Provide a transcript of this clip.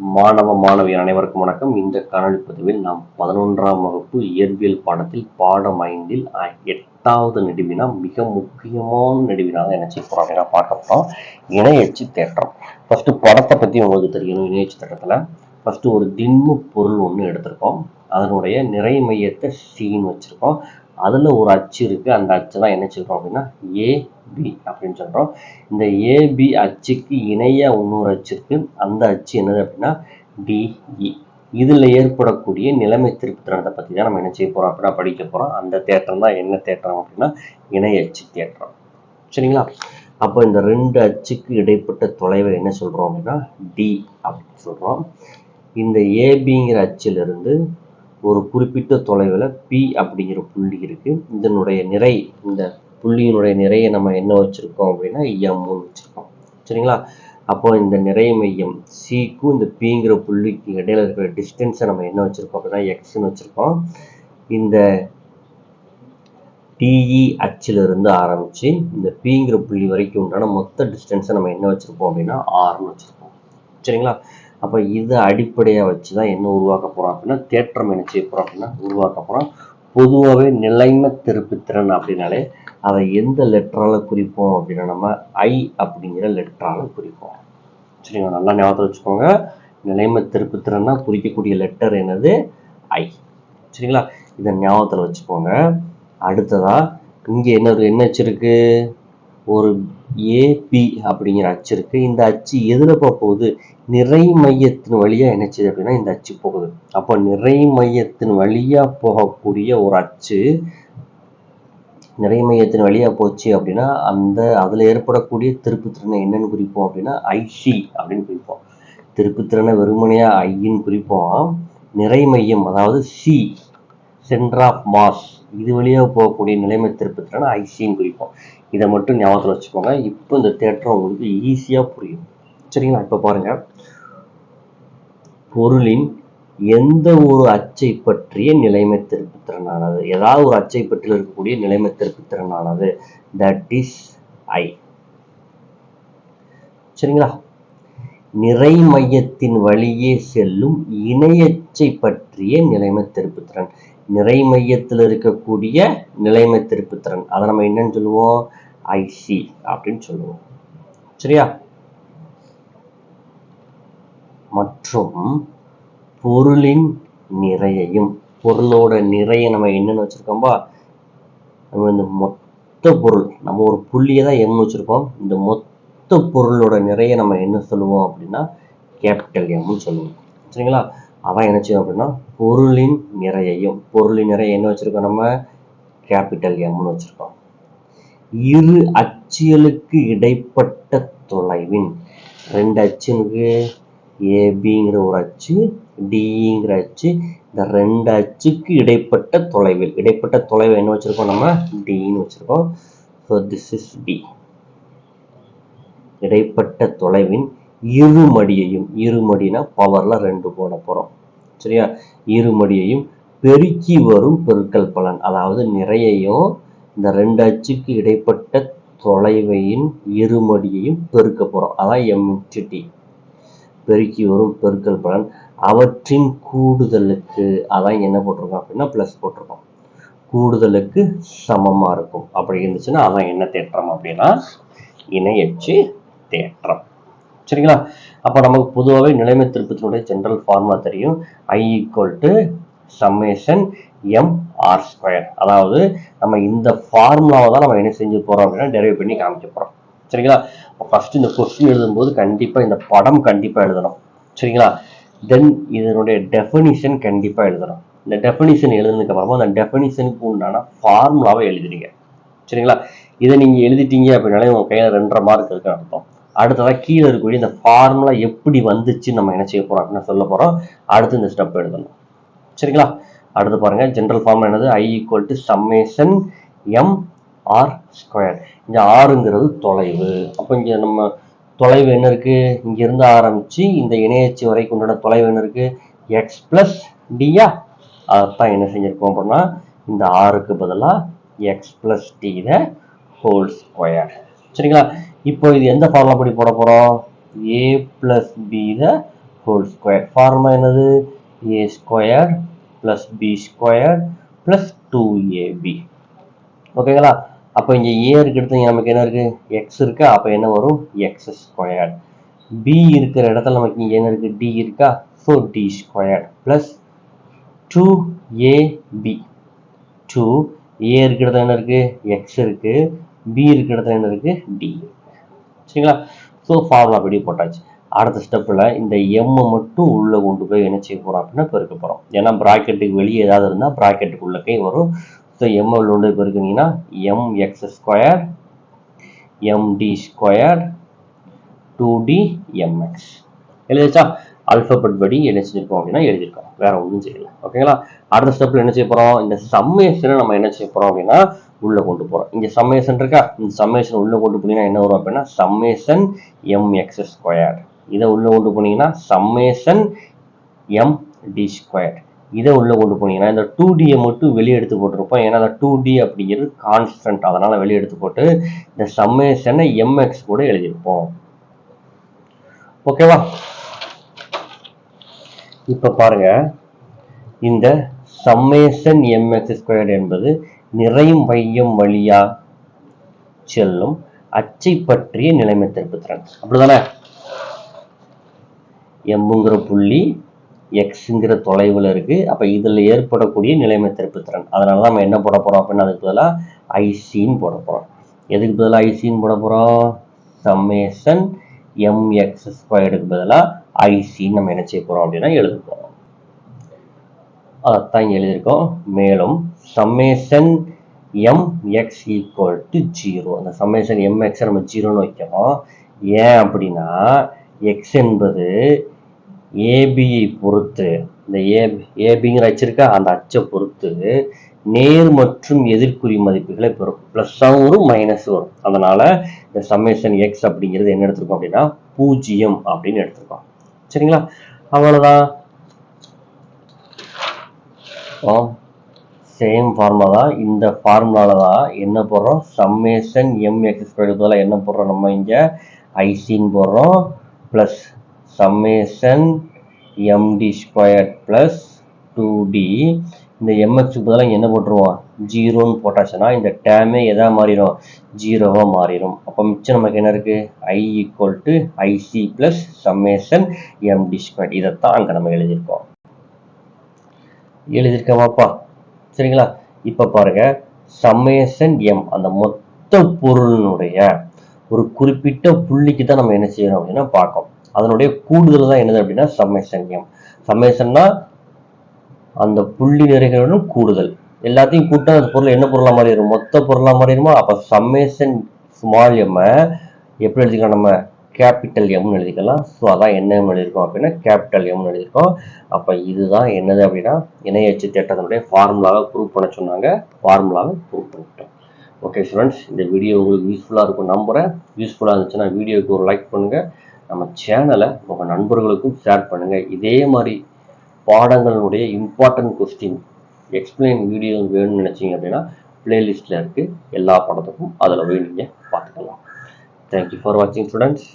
மாணவ மாணவியர் அனைவருக்கும் வணக்கம். இந்த காணொளி பதிவில் நாம் பதினொன்றாம் வகுப்பு இயற்பியல் பாடத்தில் பாடம் ஐந்தில் எட்டாவது நெடுவினா மிக முக்கியமான நெடுவினாக என்ன செய்ய போறோம் அப்படின்னா பார்க்க போறோம். இணையச்சு தேற்றம். ஃபர்ஸ்ட் படத்தை பத்தி உங்களுக்கு தெரியணும் இணையச்சு தேற்றத்துல. ஃபர்ஸ்ட் ஒரு திண்ம பொருள் ஒன்று எடுத்திருக்கோம். அதனுடைய நிறை மையத்தை சீன் வச்சிருக்கோம். அதுல ஒரு அச்சு இருக்கு. அந்த அச்சு தான் என்ன சொல்கிறோம் அப்படின்னா ஏபி அப்படின்னு சொல்றோம். இந்த ஏபி அச்சுக்கு இணையாக இன்னொரு அச்சு இருக்கு. அந்த அச்சு என்னது அப்படின்னா டிஇ e. இதுல ஏற்படக்கூடிய நிலைமை திருப்புத்திறனத்தை பத்தி தான் நம்ம என்ன செய்ய போறோம் அப்படின்னா படிக்க போறோம். அந்த தேற்றம் தான் என்ன தேற்றம் அப்படின்னா இணைய அச்சு தேற்றம். சரிங்களா? அப்போ இந்த ரெண்டு அச்சுக்கு இடைப்பட்ட தொலைவை என்ன சொல்றோம் அப்படின்னா டி அப்படின்னு சொல்றோம். இந்த ஏபிங்கிற அச்சிலிருந்து ஒரு குறிப்பிட்ட தொலைவில் பி அப்படிங்கிற புள்ளி இருக்கு. இதனுடைய நிறை இந்த புள்ளியினுடைய நிறையை நம்ம என்ன வச்சிருக்கோம் அப்படின்னா எம்னு வச்சுருக்கோம். சரிங்களா? அப்போ இந்த நிறை மையம் சிக்கும் இந்த பிங்கிற புள்ளிக்கு இடையில இருக்கிற டிஸ்டன்ஸை நம்ம என்ன வச்சுருக்கோம் அப்படின்னா எக்ஸ்னு வச்சிருக்கோம். இந்த டிஇ அச்சிலிருந்து ஆரம்பிச்சு இந்த பிங்கிற புள்ளி வரைக்கும் உண்டான மொத்த டிஸ்டன்ஸை நம்ம என்ன வச்சுருப்போம் அப்படின்னா ஆர்னு வச்சுருப்போம். சரிங்களா? அப்போ இதை அடிப்படையாக வச்சு தான் என்ன உருவாக்க போகிறோம் அப்படின்னா தேற்றம் என்ன செய்ய போகிறோம் அப்படின்னா உருவாக்க போகிறோம் பொதுவாகவே நிலைமை திருப்புத்திறன் அப்படின்னாலே அதை எந்த லெட்டரால் குறிப்போம் அப்படின்னா நம்ம ஐ அப்படிங்கிற லெட்டரால் குறிப்போம். சரிங்களா? நல்லா ஞாபகத்தில் வச்சுக்கோங்க. நிலைமை திருப்புத்திறன்னா குறிக்கக்கூடிய லெட்டர் என்னது? ஐ சரிங்களா? இதை ஞாபகத்தில் வச்சுக்கோங்க. அடுத்ததாக இங்கே என்ன என்ன வச்சுருக்கு? ஒரு ஏபி அப்படிங்கிற அச்சு இருக்கு. இந்த அச்சு எதுல போக போகுது? நிறை மையத்தின் வழியா என்ன செய்யுது அப்படின்னா இந்த அச்சு போகுது. அப்போ நிறை மையத்தின் வழியா போகக்கூடிய ஒரு அச்சு நிறை மையத்தின் வழியா போச்சு அப்படின்னா அந்த அதுல ஏற்படக்கூடிய திருப்புத்திறனை என்னன்னு குறிப்போம் அப்படின்னா ஐசி அப்படின்னு குறிப்போம். திருப்புத்திறனை வெறுமனையா ஐன்னு குறிப்போம். நிறை மையம் அதாவது சி சென்டர் ஆஃப் மாஸ் இது வழியா போகக்கூடிய நிலைமை திருப்பத்தினா ஐசின்னு குறிப்போம் இதை மட்டும் ஞாபகத்தில் வச்சுக்கோங்க. இப்போ இந்த தேற்றம் உங்களுக்கு ஈஸியாக புரியும். சரிங்களா? இப்போ பாருங்க. பொருளின் எந்த ஒரு அச்சை பற்றிய நிலைமை திருப்புத்திறனானது ஏதாவது ஒரு அச்சை பற்றி இருக்கக்கூடிய நிலைமை திருப்புத்திறனானது தட் இஸ் ஐ சரிங்களா? நிறை மையத்தின் வழியே செல்லும் இணையச்சை பற்றிய நிலைமை திருப்புத்திறன். நிறை மையத்தில் இருக்கக்கூடிய நிலைமை திருப்புத்திறன். அதை நம்ம என்னன்னு சொல்லுவோம்? ஐசி அப்படின்னு சொல்லுவோம். சரியா? மற்றும் பொருளின் நிறையையும் பொருளோட நிறைய நம்ம என்னன்னு வச்சிருக்கோம்பா நம்ம இந்த மொத்த பொருள் நம்ம ஒரு புள்ளியை தான் எம்னு வச்சிருக்கோம். இந்த மொத்த மொத்த பொருளோட நிறைய நம்ம என்ன சொல்லுவோம் அப்படின்னா கேபிட்டல் எம்னு சொல்லுவோம். சரிங்களா? அதான் என்ன செய்யும் அப்படின்னா பொருளின் நிறையையும் பொருளின் நிறைய என்ன வச்சிருக்கோம் நம்ம? கேபிட்டல் எம்னு வச்சிருக்கோம். இரு அச்சுகளுக்கு இடைப்பட்ட தொலைவின் ரெண்டு அச்சுனுக்கு ஏபிங்கிற ஒரு அச்சு டிங்கிற அச்சு இந்த ரெண்டு அச்சுக்கு இடைப்பட்ட தொலைவில் இடைப்பட்ட தொலைவு என்ன வச்சிருக்கோம் நம்ம? டின்னு வச்சிருக்கோம். ஸோ திஸ் இஸ் டி இடைப்பட்ட தொலைவின் இருமடியையும் இருமடினா பவர்ல ரெண்டு போட போறோம். சரியா? இருமடியையும் பெருக்கி வரும் பெருக்கல் பலன். அதாவது நிறையையும் இந்த ரெண்டு அச்சுக்கு இடைப்பட்ட தொலைவையின் இருமடியையும் பெருக்க போறோம். அதான் எம் பெருக்கி வரும் பெருக்கல் பலன். அவற்றின் கூடுதலுக்கு அதான் என்ன போட்டிருக்கோம் அப்படின்னா ப்ளஸ் போட்டிருக்கோம். கூடுதலுக்கு சமமா இருக்கும். அப்படி இருந்துச்சுன்னா அதான் என்ன தேற்றம் அப்படின்னா இணையச்சு தேற்றம். சரிங்களா? அப்போ நமக்கு பொதுவாகவே நிலைமை திருப்பத்தினுடைய ஜென்ரல் ஃபார்முலா தெரியும். I equal to summation M R square அதாவது நம்ம இந்த ஃபார்முலாவை தான் நம்ம என்ன செஞ்சு போகிறோம் அப்படின்னா டெரைவ் பண்ணி காமிக்க போகிறோம் சரிங்களா? ஃபர்ஸ்ட் இந்த கொஸ்டின் எழுதும்போது கண்டிப்பாக இந்த படம் கண்டிப்பாக எழுதணும். சரிங்களா? தென் இதனுடைய டெஃபினிஷன் கண்டிப்பாக எழுதணும். இந்த டெஃபினிஷன் எழுதுனதுக்கு அப்புறமா அந்த டெஃபினிஷனுக்கு உண்டான ஃபார்முலாவை எழுதுறீங்க சரிங்களா? இதை நீங்கள் எழுதிட்டீங்க அப்படின்னாலே உங்கள் கையில் ரெண்டரை மார்க் இருக்குன்னு அர்த்தம். அடுத்ததாக கீழே இருக்கக்கூடிய இந்த ஃபார்முலா எப்படி வந்துச்சு நம்ம என்ன செய்ய போகிறோம் அப்படின்னு சொல்ல போகிறோம் அடுத்து இந்த ஸ்டெப் எழுதணும் சரிங்களா? அடுத்து பாருங்கள் ஜென்ரல் ஃபார்ம் என்னது? I equal to summation M R square இந்த ஆறுங்கிறது தொலைவு. அப்போ இங்கே நம்ம தொலைவு என்ன இருக்குது இங்கேருந்து ஆரம்பித்து இந்த இணையச்சு வரைக்கும் உண்டான தொலைவு என்ன இருக்குது எக்ஸ் ப்ளஸ் டியா அதைத்தான் என்ன செஞ்சுருக்கோம் அப்படின்னா இந்த ஆறுக்கு பதிலாக X plus D the whole square சரிங்களா? இப்போ இது எந்த ஃபார்முலா படி போட போகிறோம் A plus B the whole square formula என்னது? A square plus B square plus two A B ஓகேங்களா அப்போ இங்கே ஏ இருக்கிறது நமக்கு என்ன இருக்குது எக்ஸ் இருக்கா அப்போ என்ன வரும்? எக்ஸ் ஸ்கொயர் பி இருக்கிற இடத்துல நமக்கு இங்கே என்ன இருக்குது டி இருக்கா? So D square plus two A B two A இருக்கிறது என்ன இருக்குது எக்ஸ் இருக்குது பி இருக்கிறது என்ன இருக்குது டி சரிங்களா? ஸோ ஃபார்முலா படி போட்டாச்சு. அடுத்த ஸ்டெப்பில் இந்த எம்மை மட்டும் உள்ளே கொண்டு போய் என்ன செய்ய போகிறோம் அப்படின்னா பெருக்க போகிறோம் ஏன்னா ப்ராக்கெட்டுக்கு வெளியே ஏதாவது இருந்தால் ப்ராக்கெட்டுக்குள்ளே வரும். ஸோ எம் உள்ள கொண்டு போய் பெருக்குனீங்கன்னா M X square M D square two D M X எழுதிச்சா alphabet படி என்ன செஞ்சிருக்கோம் அப்படின்னா எழுதியிருக்கோம். வேற ஒன்றும் செய்யல. ஓகேங்களா அடுத்த ஸ்டெப்பில் என்ன செய்ய போகிறோம் இந்த சம்மேஷனை நம்ம என்ன செய்ய போகிறோம் அப்படின்னா உள்ள கொண்டு போறோம் இங்க சம்மேஷன் இருக்கா? இந்த சம்மேஷன் உள்ளே கொண்டு போனீங்கன்னா என்ன வரும் அப்படின்னா சம்மேஷன் எம் எக்ஸ் ஸ்கொயர் இதை உள்ள கொண்டு போனீங்கன்னா சம்மேஷன் எம் டி ஸ்கொயர் இதை உள்ளே கொண்டு போனீங்கன்னா இந்த டூ டியை மட்டும் வெளியே எடுத்து போட்டிருப்போம். ஏன்னா அந்த டூ டி அப்படிங்கிறது கான்ஸ்டன்ட் அதனால வெளியே எடுத்து போட்டு இந்த சம்மேஷனை எம்எக்ஸ் கூட எழுதியிருப்போம். ஓகேவா? இப்போ பாருங்க. இந்த சம்மேஷன் எம்எக்ஸ் ஸ்கொயர் என்பது நிறையும் மையம் வழியா செல்லும் அச்சை பற்றிய நிலைமை திருப்புத்திறன் அப்படிதானே எம்புங்கிற புள்ளி எக்ஸுங்கிற தொலைவில் இருக்கு. அப்ப இதுல ஏற்படக்கூடிய நிலைமை திருப்புத்திறன் அதனால தான் நம்ம என்ன போட போறோம் அப்படின்னா அதுக்கு பதிலாக ஐசின்னு போட போறோம். எதுக்கு பதிலாக ஐசின்னு போட போறோம்? சம்மேஷன் எம்எக்ஸ் ஸ்கொயர்டுக்கு பதிலாக ஐசின்னு நம்ம என்ன செய்ய போறோம் அப்படின்னா எழுத போறோம். அதைத்தான் எழுதியிருக்கோம். மேலும் summation M X equal to zero அந்த சம்மேஷன் எம் நம்ம ஜீரோன்னு வைக்கிறோம். ஏன் அப்படின்னா எக்ஸ் என்பது ஏபியை பொறுத்து இந்த ஏ ஏபிங்கிற அச்சிருக்கா அந்த அச்சை பொறுத்து நேர் மற்றும் எதிர்குறி மதிப்புகளை பெறும். ப்ளஸ்ஸாகவும் வரும் மைனஸ் வரும். அதனால இந்த சம்மேஷன் எக்ஸ் அப்படிங்கிறது என்ன எடுத்திருக்கோம் அப்படின்னா பூஜ்ஜியம் அப்படின்னு எடுத்திருக்கோம். சரிங்களா? அவ்வளோதான் சேம் ஃபார்முலா தான். இந்த ஃபார்முலாவில் தான் என்ன போடுறோம்? சம்மேஷன் எம் எக்ஸ் பதிலாக என்ன போடுறோம் நம்ம இங்கே? ஐசின்னு போடுறோம். Plus summation M D square plus two D இந்த எம்எக்ஸுக்கு பதிலாக என்ன போட்டுருவோம்? ஜீரோன்னு போட்டாச்சுன்னா இந்த டேமே எதாக மாறிடும்? ஜீரோவாக மாறிடும். அப்போ மிச்சம் நமக்கு என்ன இருக்குது I equal to I C plus summation M D square இதைத்தான் அங்கே நம்ம எழுதியிருக்கோம். எழுதியிருக்கோமாப்பா சரிங்களா? இப்போ பாருங்க. சம்மேஷன் எம் அந்த மொத்த பொருளினுடைய ஒரு குறிப்பிட்ட புள்ளிக்கு தான் நம்ம என்ன செய்யணும் அப்படின்னா பார்க்கோம் அதனுடைய கூடுதல் தான் என்னது அப்படின்னா சம்மேஷன் எம் சம்மேஷன்னா அந்த புள்ளி நிறைகளுடன் கூடுதல். எல்லாத்தையும் கூட்டா அந்த பொருள் என்ன பொருளா மாறிடும்? மொத்த பொருளா மாறிடுமா? அப்ப சம்மேஷன் ஸ்மால் எம் எப்படி எழுதிக்கலாம் நம்ம? கேபிட்டல் எம்னு எழுதிக்கலாம். ஸோ அதான் என்ன எம் எழுதியிருக்கோம் அப்படின்னா கேபிட்டல் எம்னு எழுதியிருக்கோம். அப்போ இதுதான் என்னது அப்படின்னா இணையச்சு தேட்டத்தினுடைய ஃபார்முலாவை ப்ரூவ் பண்ண சொன்னாங்க. ஃபார்முலாவை ப்ரூவ் பண்ணிட்டோம். ஓகே ஸ்டூடெண்ட்ஸ் இந்த வீடியோ உங்களுக்கு யூஸ்ஃபுல்லாக இருக்கும் நம்புகிறேன் யூஸ்ஃபுல்லாக இருந்துச்சுன்னா வீடியோக்கு ஒரு லைக் பண்ணுங்கள் நம்ம சேனலை உங்கள் நண்பர்களுக்கும் ஷேர் பண்ணுங்கள் இதே மாதிரி பாடங்களுடைய இம்பார்ட்டன்ட் கொஸ்டின் எக்ஸ்பிளைன் வீடியோ வேணும்னு நினச்சிங்க அப்படின்னா பிளேலிஸ்ட்டில் இருக்குது எல்லா பாடத்துக்கும் அதில் போய் நீங்கள் பார்த்துக்கலாம். தேங்க்யூ ஃபார் வாட்சிங் ஸ்டூடெண்ட்ஸ்